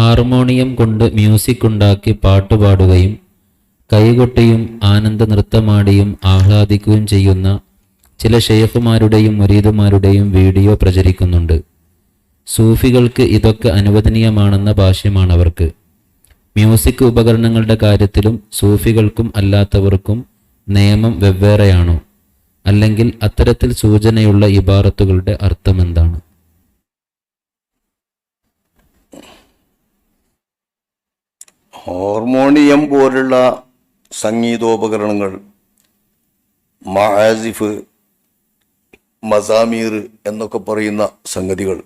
Harmonium കൊണ്ട് music ഉണ്ടാക്കി പാട്ടുപാടുകയും കൈകൊട്ടിയും ആനന്ദ നൃത്തമാടിയും ആഹ്ലാദിക്കുകയും ചെയ്യുന്ന ചില ഷെയ്ഖുമാരുടെയും മുരീദുമാരുടെയും വീഡിയോ പ്രചരിക്കുന്നുണ്ട്. സൂഫികൾക്ക് ഇതൊക്കെ അനുവദനീയമാണെന്ന ഭാഷ്യമാണ് അവർക്ക് മ്യൂസിക് ഉപകരണങ്ങളുടെ കാര്യത്തിലും സൂഫികൾക്കും അല്ലാത്തവർക്കും നിയമം വെവ്വേറെയാണോ? അല്ലെങ്കിൽ അത്തരത്തിൽ സൂചനയുള്ള ഇബാറത്തുകളുടെ അർത്ഥമെന്താണ്? ഹാർമോണിയം പോലുള്ള സംഗീതോപകരണങ്ങൾ മഹാസിഫ് മസാമീർ എന്നൊക്കെ പറയുന്ന സംഗതികൾ.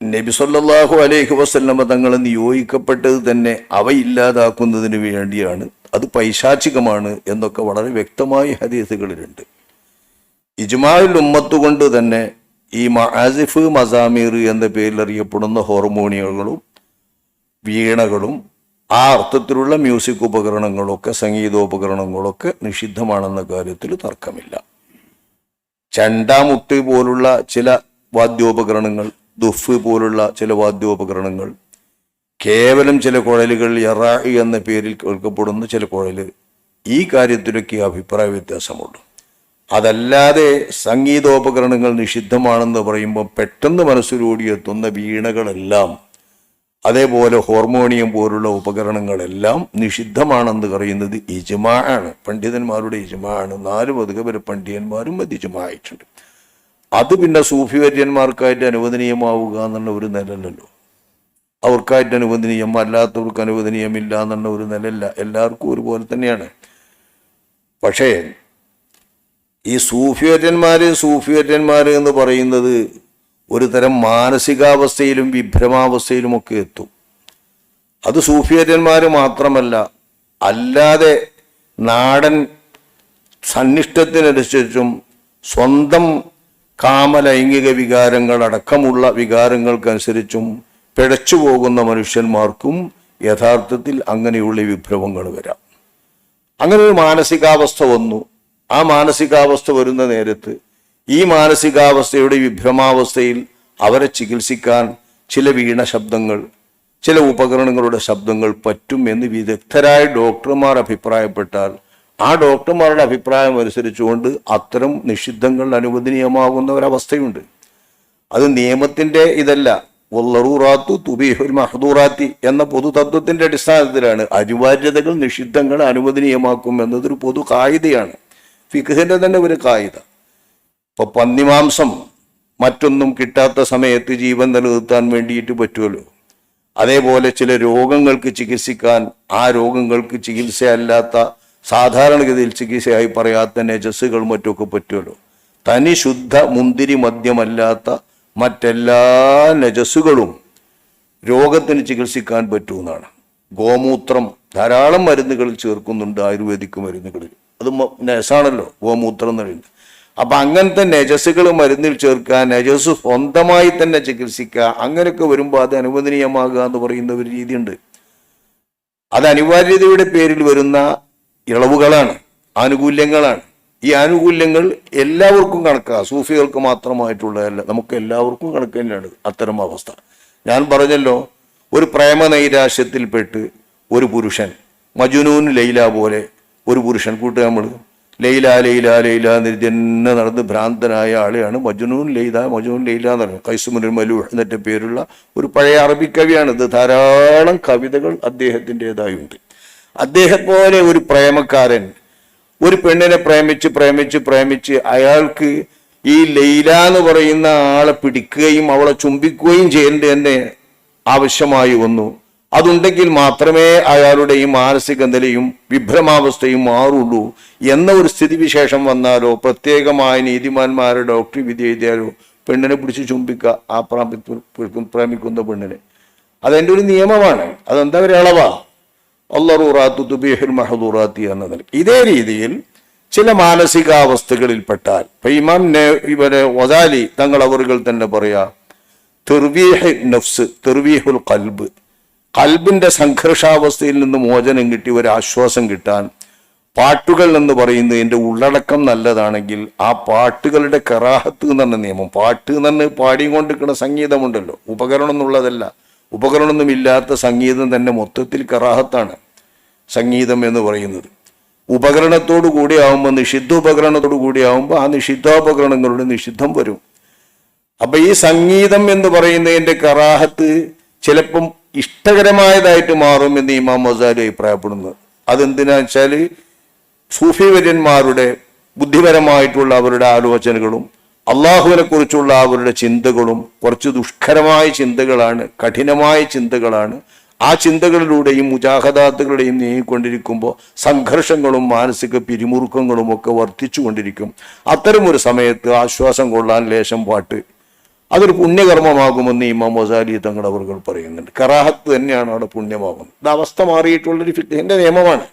നബി സല്ലല്ലാഹു അലൈഹി വസല്ലമ തങ്ങൾ നിയോഗിക്കപ്പെട്ടത് തന്നെ അവ ഇല്ലാതാക്കുന്നതിന് വേണ്ടിയാണ്. അത് പൈശാചികമാണ് എന്നൊക്കെ വളരെ വ്യക്തമായ ഹദീസുകളിലുണ്ട്. ഇജ്മായിൽ ഉമ്മത്ത് കൊണ്ട് തന്നെ ഈ മഹാസിഫ് മസാമീർ എന്ന പേരിൽ അറിയപ്പെടുന്ന ഹോർമോണിയങ്ങളും വീണകളും ആ അർത്ഥത്തിലുള്ള മ്യൂസിക് ഉപകരണങ്ങളൊക്കെ സംഗീതോപകരണങ്ങളൊക്കെ നിഷിദ്ധമാണെന്ന കാര്യത്തിൽ തർക്കമില്ല. ചണ്ടാമുട്ട് പോലുള്ള ചില വാദ്യോപകരണങ്ങൾ ദുഫ് പോലുള്ള ചില വാദ്യോപകരണങ്ങൾ കേവലം ചില കുഴലുകൾ യറായി എന്ന പേരിൽ കേൾക്കപ്പെടുന്ന ചില കുഴൽ ഈ കാര്യത്തിലൊക്കെ അഭിപ്രായ വ്യത്യാസമുണ്ട്. അതല്ലാതെ സംഗീതോപകരണങ്ങൾ നിഷിദ്ധമാണെന്ന് പറയുമ്പോൾ പെട്ടെന്ന് മനസ്സിലൂടിയെത്തുന്ന വീണകളെല്ലാം അതേപോലെ ഹോർമോണിയം പോലുള്ള ഉപകരണങ്ങളെല്ലാം നിഷിദ്ധമാണെന്ന് പറയുന്നത് ഇജമാ ആണ്. പണ്ഡിതന്മാരുടെ ഇജമാ ആണ്. നാല് വരെ പണ്ഡിതന്മാരും അത് അത് പിന്നെ സൂഫിവര്യന്മാർക്കായിട്ട് അനുവദനീയമാവുക എന്നുള്ള ഒരു നിലല്ലോ അവർക്കായിട്ട് അനുവദനീയം അല്ലാത്തവർക്ക് അനുവദനീയമില്ല എന്നുള്ള ഒരു നിലല്ല എല്ലാവർക്കും ഒരുപോലെ തന്നെയാണ്. പക്ഷേ ഈ സൂഫിവര്യന്മാർ സൂഫിവര്യന്മാർ എന്ന് പറയുന്നത് ഒരു തരം മാനസികാവസ്ഥയിലും വിഭ്രമാവസ്ഥയിലുമൊക്കെ എത്തും. അത് സൂഫിയറ്റന്മാർ മാത്രമല്ല അല്ലാതെ നാടൻ സന്നിഷ്ടത്തിനനുസരിച്ചും സ്വന്തം കാമലൈംഗിക വികാരങ്ങൾ അടക്കമുള്ള വികാരങ്ങൾക്കനുസരിച്ചും പിഴച്ചു പോകുന്ന മനുഷ്യന്മാർക്കും യഥാർത്ഥത്തിൽ അങ്ങനെയുള്ള വിഭ്രമങ്ങൾ വരാം. അങ്ങനെ ഒരു മാനസികാവസ്ഥ വന്നു. ആ മാനസികാവസ്ഥ വരുന്ന നേരത്ത് ഈ മാനസികാവസ്ഥയുടെ വിഭ്രമാവസ്ഥയിൽ അവരെ ചികിത്സിക്കാൻ ചില വീണ ശബ്ദങ്ങൾ ചില ഉപകരണങ്ങളുടെ ശബ്ദങ്ങൾ പറ്റും എന്ന് വിദഗ്ധരായ ഡോക്ടർമാർ അഭിപ്രായപ്പെട്ടാൽ ആ ഡോക്ടർമാരുടെ അഭിപ്രായം അനുസരിച്ചുകൊണ്ട് അത്തരം നിഷിദ്ധങ്ങൾ അനുവദനീയമാകുന്ന ഒരവസ്ഥയുണ്ട്. അത് നിയമത്തിന്റെ ഇതല്ല. വല്ലറൂറാത്തു തുബീഹുൽ മഹദൂറാത്തി എന്ന പൊതുതത്വത്തിന്റെ അടിസ്ഥാനത്തിലാണ് അനിവാര്യതകൾ നിഷിദ്ധങ്ങൾ അനുവദനീയമാക്കും എന്നതൊരു പൊതു കായികയാണ് ഫിഖിന്റെ തന്നെ ഒരു കായിക ഇപ്പൊ പന്നിമാംസം മറ്റൊന്നും കിട്ടാത്ത സമയത്ത് ജീവൻ നിലനിർത്താൻ വേണ്ടിയിട്ട് പറ്റുമല്ലോ. അതേപോലെ ചില രോഗങ്ങൾക്ക് ചികിത്സിക്കാൻ ആ രോഗങ്ങൾക്ക് ചികിത്സയല്ലാത്ത സാധാരണഗതിയിൽ ചികിത്സയായി പറയാത്ത നജസ്സുകൾ മറ്റൊക്കെ പറ്റുമല്ലോ. തനി ശുദ്ധ മുന്തിരി മദ്യമല്ലാത്ത മറ്റെല്ലാ നജസ്സുകളും രോഗത്തിന് ചികിത്സിക്കാൻ പറ്റുമെന്നാണ്. ഗോമൂത്രം ധാരാളം മരുന്നുകൾ ചേർക്കുന്നുണ്ട് ആയുർവേദിക് മരുന്നുകളിൽ. അത് നെസാണല്ലോ ഗോമൂത്രം എന്ന് പറയുന്നത്. അപ്പൊ അങ്ങനത്തെ നജസ്സുകൾ മരുന്നിൽ ചേർക്കുക നജസ് സ്വന്തമായി തന്നെ ചികിത്സിക്കുക അങ്ങനെയൊക്കെ വരുമ്പോൾ അത് അനുവദനീയമാകുക എന്ന് പറയുന്ന ഒരു രീതിയുണ്ട്. അത് അനിവാര്യതയുടെ പേരിൽ വരുന്ന ഇളവുകളാണ് ആനുകൂല്യങ്ങളാണ്. ഈ ആനുകൂല്യങ്ങൾ എല്ലാവർക്കും കണക്കാണ് സൂഫികൾക്ക് മാത്രമായിട്ടുള്ളതല്ല നമുക്ക് എല്ലാവർക്കും കണക്ക് തന്നെയാണ് അത്തരം അവസ്ഥ. ഞാൻ പറഞ്ഞല്ലോ ഒരു പ്രേമ നൈരാശ്യത്തിൽപ്പെട്ട് ഒരു പുരുഷൻ മജുനൂൻ ലൈല പോലെ ഒരു പുരുഷൻ കൂട്ടുക നമ്മൾ ലൈല ലൈല ലൈല എന്ന് തന്നെ നടന്ന് ഭ്രാന്തനായ ആളെയാണ് മജുനൂൻ ലൈല മജുനൂൻ ലൈല എന്ന് പറയുന്നത്. കൈസുമുനുൽ മലു എന്നിട്ട് പേരുള്ള ഒരു പഴയ അറബി കവിയാണ് ഇത് ധാരാളം കവിതകൾ അദ്ദേഹത്തിന്റെതായുണ്ട്. അദ്ദേഹം പോലെ ഒരു പ്രേമക്കാരൻ ഒരു പെണ്ണിനെ പ്രേമിച്ച് പ്രേമിച്ച് പ്രേമിച്ച് അയാൾക്ക് ഈ ലൈല എന്ന് പറയുന്ന ആളെ പിടിക്കുകയും അവളെ ചുംബിക്കുകയും ചെയ്യേണ്ട തന്നെ ആവശ്യമായി വന്നു. അതുണ്ടെങ്കിൽ മാത്രമേ അയാളുടെ ഈ മാനസിക നിലയും വിഭ്രമാവസ്ഥയും മാറുള്ളൂ എന്ന ഒരു സ്ഥിതിവിശേഷം വന്നാലോ പ്രത്യേകമായ നീതിമാന്മാരെ ഡോക്ടർ വിധി എഴുതിയാലോ പെണ്ണിനെ പിടിച്ച് ചുംബിക്കുക ആ പ്രേമിക്കുന്ന പെണ്ണിനെ. അതെന്റെ ഒരു നിയമമാണ്. അതെന്താ ഒരു അളവാ അള്ളറൂറാത്തു തുബിഹുൽ മഹദൂറാത്തി എന്നതിൽ ഇതേ രീതിയിൽ ചില മാനസികാവസ്ഥകളിൽപ്പെട്ടാൽ ഇപ്പൊ ഇമാം ഇവരെ വദാലി തങ്ങൾ അവറുകൾ തന്നെ പറയാ തെർവീഹ് നഫ്സ് തെർവീഹുൽ കൽബ് കൽബിന്റെ സംഘർഷാവസ്ഥയിൽ നിന്ന് മോചനം കിട്ടി ഒരു ആശ്വാസം കിട്ടാൻ പാട്ടുകൾ എന്ന് പറയുന്നത് എന്റെ ഉള്ളടക്കം നല്ലതാണെങ്കിൽ ആ പാട്ടുകളുടെ കറാഹത്ത് എന്ന് പറഞ്ഞ നിയമം പാട്ട് എന്ന് പറഞ്ഞ് പാടിക്കൊണ്ടിരിക്കുന്ന സംഗീതമുണ്ടല്ലോ. ഉപകരണം എന്നുള്ളതല്ല. ഉപകരണമൊന്നുമില്ലാത്ത സംഗീതം തന്നെ മൊത്തത്തിൽ കറാഹത്താണ് സംഗീതം എന്ന് പറയുന്നത്. ഉപകരണത്തോടു കൂടി ആവുമ്പോൾ നിഷിദ്ധ ഉപകരണത്തോടു കൂടി ആവുമ്പോൾ ആ നിഷിദ്ധോപകരണങ്ങളുടെ നിഷിദ്ധം വരും. അപ്പൊ ഈ സംഗീതം എന്ന് പറയുന്നതിന്റെ കറാഹത്ത് ചിലപ്പം ഇഷ്ടകരമായതായിട്ട് മാറും എന്ന് ഇമാം മസാലി അഭിപ്രായപ്പെടുന്നത്. അതെന്തിനാ വെച്ചാൽ സൂഫിവര്യന്മാരുടെ ബുദ്ധിപരമായിട്ടുള്ള അവരുടെ ആലോചനകളും അള്ളാഹുവിനെ കുറിച്ചുള്ള അവരുടെ ചിന്തകളും കുറച്ച് ദുഷ്കരമായ ചിന്തകളാണ് കഠിനമായ ചിന്തകളാണ്. ആ ചിന്തകളിലൂടെയും മുജാഹദാത്തുകളുടെയും നീങ്ങിക്കൊണ്ടിരിക്കുമ്പോൾ സംഘർഷങ്ങളും മാനസിക പിരിമുറുക്കങ്ങളും ഒക്കെ വർദ്ധിച്ചുകൊണ്ടിരിക്കും. അത്തരമൊരു സമയത്ത് ആശ്വാസം കൊള്ളാൻ ലേശം പാട്ട് അതൊരു പുണ്യകർമ്മമാകുമെന്ന് ഇമാം മൊസാലി തങ്ങൾ അവർ പറയുന്നുണ്ട്. കറാഹത്ത് തന്നെയാണ് അവിടെ പുണ്യമാകുന്നത്. ഇത് അവസ്ഥ മാറിയിട്ടുള്ളൊരു ഫിഖിന്റെ നിയമമാണ്.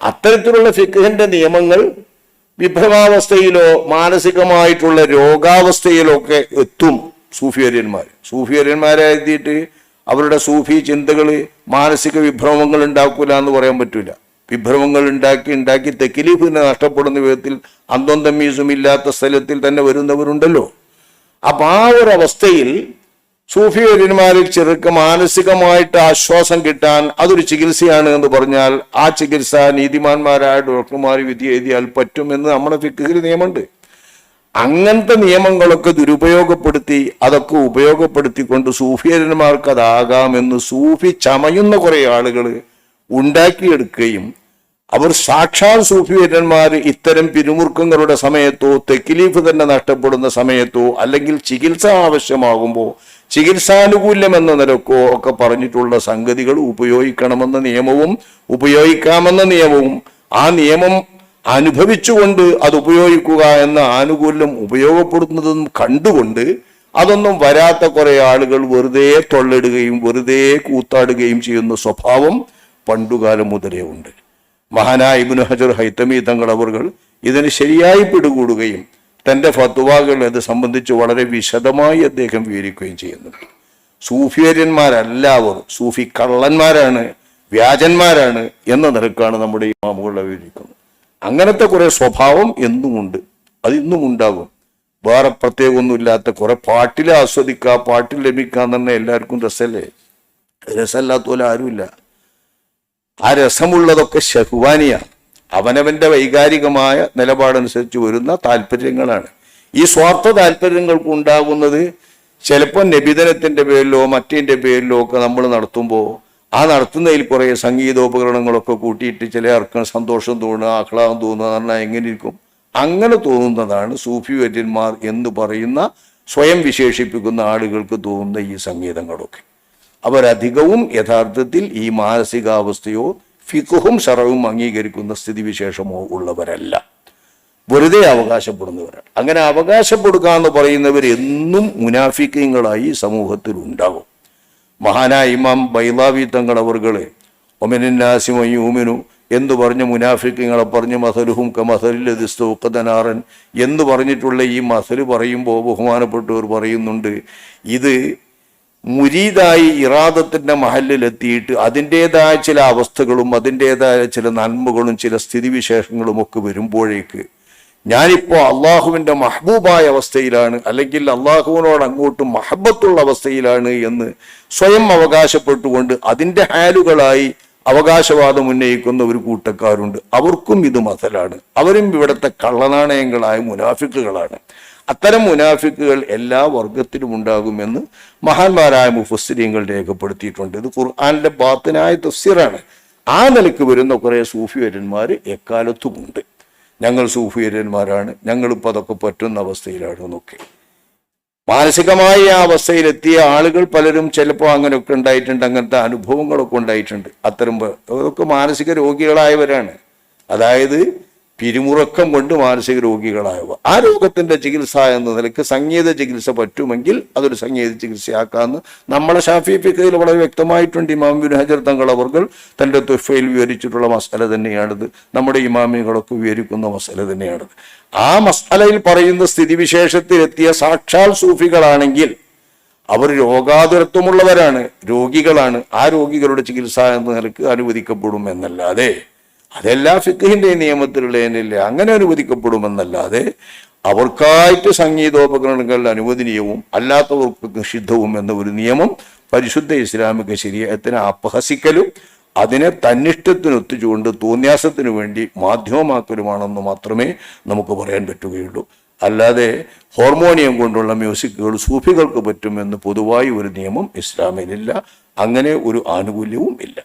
അത്തരത്തിലുള്ള ഫിഖിന്റെ നിയമങ്ങൾ വിഭവാവസ്ഥയിലോ മാനസികമായിട്ടുള്ള രോഗാവസ്ഥയിലോ ഒക്കെ എത്തും സൂഫിയര്യന്മാർ സൂഫിയര്യന്മാരെ എത്തിയിട്ട് അവരുടെ സൂഫി ചിന്തകൾ മാനസിക വിഭ്രമങ്ങൾ ഉണ്ടാക്കൂല എന്ന് പറയാൻ പറ്റൂല. വിഭ്രമങ്ങൾ ഉണ്ടാക്കി ഉണ്ടാക്കി തെക്കിലീഫിനെ നഷ്ടപ്പെടുന്ന വിധത്തിൽ അന്തം തമ്മീസും ഇല്ലാത്ത സ്ഥലത്തിൽ തന്നെ വരുന്നവരുണ്ടല്ലോ. അപ്പൊ ആ ഒരു അവസ്ഥയിൽ സൂഫിയരന്മാരിൽ ചിലർക്ക് മാനസികമായിട്ട് ആശ്വാസം കിട്ടാൻ അതൊരു ചികിത്സയാണ് എന്ന് പറഞ്ഞാൽ ആ ചികിത്സ നീതിമാന്മാരായ ഡോക്ടർമാർ വിധി എഴുതിയാൽ പറ്റുമെന്ന് നമ്മുടെ ഫിക്കിൽ നിയമമുണ്ട്. അങ്ങനത്തെ നിയമങ്ങളൊക്കെ ദുരുപയോഗപ്പെടുത്തി അതൊക്കെ ഉപയോഗപ്പെടുത്തിക്കൊണ്ട് സൂഫിയരന്മാർക്ക് അതാകാമെന്ന് സൂഫി ചമയുന്ന കുറെ ആളുകൾ ഉണ്ടാക്കിയെടുക്കുകയും അവർ സാക്ഷാൽ സൂഫിവര്യന്മാർ ഇത്തരം പിരിമുറുക്കങ്ങളുടെ സമയത്തോ തെക്കിലീഫ് തന്നെ നഷ്ടപ്പെടുന്ന സമയത്തോ അല്ലെങ്കിൽ ചികിത്സ ആവശ്യമാകുമ്പോൾ ചികിത്സാനുകൂല്യം എന്ന നിലക്കോ ഒക്കെ പറഞ്ഞിട്ടുള്ള സംഗതികൾ ഉപയോഗിക്കണമെന്ന നിയമവും ഉപയോഗിക്കാമെന്ന നിയമവും ആ നിയമം അനുഭവിച്ചുകൊണ്ട് അത് ഉപയോഗിക്കുക എന്ന ആനുകൂല്യം ഉപയോഗപ്പെടുന്നതും കണ്ടുകൊണ്ട് അതൊന്നും വരാത്ത കുറെ ആളുകൾ വെറുതെ തൊള്ളിടുകയും വെറുതെ കൂത്താടുകയും ചെയ്യുന്ന സ്വഭാവം പണ്ടുകാലം മുതലേ ഉണ്ട്. മഹാനായ ഇബ്നു ഹജർ ഹൈത്തമി തങ്ങൾ അവർകൾ ഇതിന് ശരിയായി പിടികൂടുകയും തന്റെ ഫത്വാകൾ ഇത് സംബന്ധിച്ച് വളരെ വിശദമായി അദ്ദേഹം വിവരിക്കുകയും ചെയ്യുന്നുണ്ട് സൂഫിയര്യന്മാരല്ല അവർ സൂഫി കള്ളന്മാരാണ് വ്യാജന്മാരാണ് എന്ന നിലക്കാണ് നമ്മുടെ ഈ മാമുകൾ വിവരിക്കുന്നത്. അങ്ങനത്തെ കുറെ സ്വഭാവം എന്നുമുണ്ട്. അതിന്നും ഉണ്ടാകും വേറെ പ്രത്യേകമൊന്നുമില്ലാത്ത കുറെ പാട്ടിൽ ആസ്വദിക്കുക പാട്ടിൽ ലഭിക്കുക തന്നെ എല്ലാവർക്കും രസമല്ലേ? രസമല്ലാത്ത പോലെ ആരുമില്ല. ആ രസമുള്ളതൊക്കെ ഷഹ്വാനിയാണ്. അവനവന്റെ വൈകാരികമായ നിലപാടനുസരിച്ച് വരുന്ന താല്പര്യങ്ങളാണ്. ഈ സ്വാർത്ഥ താല്പര്യങ്ങൾക്ക് ഉണ്ടാകുന്നത് ചിലപ്പോൾ നബിതനത്തിന്റെ പേരിലോ മറ്റേന്റെ പേരിലോ ഒക്കെ നമ്മൾ നടത്തുമ്പോൾ ആ നടത്തുന്നതിൽ കുറേ സംഗീതോപകരണങ്ങളൊക്കെ കൂട്ടിയിട്ട് ചില ആർക്കും സന്തോഷം തോന്നുക ആഹ്ലാദം തോന്നുക എന്ന് പറഞ്ഞാൽ എങ്ങനെ ഇരിക്കും? അങ്ങനെ തോന്നുന്നതാണ് സൂഫി വര്യന്മാർ എന്ന് പറയുന്ന സ്വയം വിശേഷിപ്പിക്കുന്ന ആളുകൾക്ക് തോന്നുന്ന ഈ സംഗീതങ്ങളൊക്കെ. അവരധികവും യഥാർത്ഥത്തിൽ ഈ മാനസികാവസ്ഥയോ ഫിക്കുഹും ഷറവും അംഗീകരിക്കുന്ന സ്ഥിതിവിശേഷമോ ഉള്ളവരല്ല. വെറുതെ അവകാശപ്പെടുന്നവരാണ് അങ്ങനെ അവകാശപ്പെടുക എന്ന് പറയുന്നവർ എന്നും മുനാഫിക്കങ്ങളായി സമൂഹത്തിൽ ഉണ്ടാകും മഹാനായ ഇമാം ബൈലാവി തങ്ങൾ അവർകളെ ഒമനിന്നാസിമയൂമിനു എന്ന് പറഞ്ഞ് മുനാഫിക്കങ്ങളെ പറഞ്ഞ് മസലുഹും ക മസലിലതിസ്തൂക്കതനാറൻ എന്ന് പറഞ്ഞിട്ടുള്ള ഈ മസൽ പറയുമ്പോൾ ബഹുമാനപ്പെട്ടവർ പറയുന്നുണ്ട് ഇത് മുരീതായി ഇറാദത്തിന്റെ മഹലിലെത്തിയിട്ട് അതിന്റെതായ ചില അവസ്ഥകളും അതിന്റെതായ ചില നന്മകളും ചില സ്ഥിതിവിശേഷങ്ങളും ഒക്കെ വരുമ്പോഴേക്ക് ഞാനിപ്പോൾ അള്ളാഹുവിന്റെ മഹബൂബായ അവസ്ഥയിലാണ് അല്ലെങ്കിൽ അള്ളാഹുവിനോട് അങ്ങോട്ട് മഹബത്തുള്ള അവസ്ഥയിലാണ് എന്ന് സ്വയം അവകാശപ്പെട്ടുകൊണ്ട് അതിന്റെ ഹാലുകളായി അവകാശവാദം ഉന്നയിക്കുന്ന ഒരു കൂട്ടക്കാരുണ്ട്. അവർക്കും ഇത് മതലാണ്. അവരും ഇവിടുത്തെ കള്ളനാണയങ്ങളായ മുനാഫിക്കുകളാണ്. അത്തരം മുനാഫിക്കുകൾ എല്ലാ വർഗത്തിലും ഉണ്ടാകുമെന്ന് മഹാന്മാരായ മുഫസ്സിരിയങ്ങൾ രേഖപ്പെടുത്തിയിട്ടുണ്ട്. ഇത് ഖുർആാനിന്റെ ബാത്തിനായ തഫ്സീറാണ്. ആ നിലയ്ക്ക് വരുന്ന കുറെ സൂഫിവര്യന്മാർ എക്കാലത്തുമുണ്ട്. ഞങ്ങൾ സൂഫിവര്യന്മാരാണ് ഞങ്ങളിപ്പോൾ അതൊക്കെ പറ്റുന്ന അവസ്ഥയിലാണ് എന്നൊക്കെ. മാനസികമായ ആ അവസ്ഥയിലെത്തിയ ആളുകൾ പലരും ചിലപ്പോൾ അങ്ങനെയൊക്കെ ഉണ്ടായിട്ടുണ്ട്. അങ്ങനത്തെ അനുഭവങ്ങളൊക്കെ ഉണ്ടായിട്ടുണ്ട്. അത്തരം അതൊക്കെ മാനസിക രോഗികളായവരാണ്. അതായത് പിരിമുറക്കം കൊണ്ട് മാനസിക രോഗികളായവ ആ രോഗത്തിന്റെ ചികിത്സ എന്ന നിലയ്ക്ക് സംഗീത ചികിത്സ പറ്റുമെങ്കിൽ അതൊരു സംഗീത ചികിത്സയാക്കാമെന്ന് നമ്മളെ ഷാഫി ഫിക്കയിൽ വളരെ വ്യക്തമായിട്ടുണ്ട്. ഇമാം ബിൻ ഹജർ തങ്ങൾ അവർകൾ തന്റെ തുഫയിൽ വിവരിച്ചിട്ടുള്ള മസല തന്നെയാണിത്. നമ്മുടെ ഇമാമികളൊക്കെ വിവരിക്കുന്ന മസല തന്നെയാണിത്. ആ മസലയിൽ പറയുന്ന സ്ഥിതിവിശേഷത്തിലെത്തിയ സാക്ഷാൽ സൂഫികളാണെങ്കിൽ അവർ രോഗാതുരത്വമുള്ളവരാണ് രോഗികളാണ്. ആ രോഗികളുടെ ചികിത്സ എന്ന നിലയ്ക്ക് അനുവദിക്കപ്പെടും എന്നല്ലാതെ അതെല്ലാ ഫിഖിന്റെ നിയമത്തിലുള്ളതിനില്ല അങ്ങനെ അനുവദിക്കപ്പെടുമെന്നല്ലാതെ അവർക്കായിട്ട് സംഗീതോപകരണങ്ങൾ അനുവദനീയവും അല്ലാത്തവർക്ക് നിഷിദ്ധവും എന്ന ഒരു നിയമം പരിശുദ്ധ ഇസ്ലാമിക ശരീരത്തിനെ അപഹസിക്കലും അതിനെ തന്നിഷ്ടത്തിനൊത്തുചുകൊണ്ട് തോന്യാസത്തിനു വേണ്ടി മാധ്യമമാക്കലുമാണെന്ന് മാത്രമേ നമുക്ക് പറയാൻ പറ്റുകയുള്ളൂ. അല്ലാതെ ഹോർമോണിയം കൊണ്ടുള്ള മ്യൂസിക്കുകൾ സൂഫികൾക്ക് പറ്റുമെന്ന് പൊതുവായി ഒരു നിയമം ഇസ്ലാമിലില്ല. അങ്ങനെ ഒരു ആനുകൂല്യവും ഇല്ല.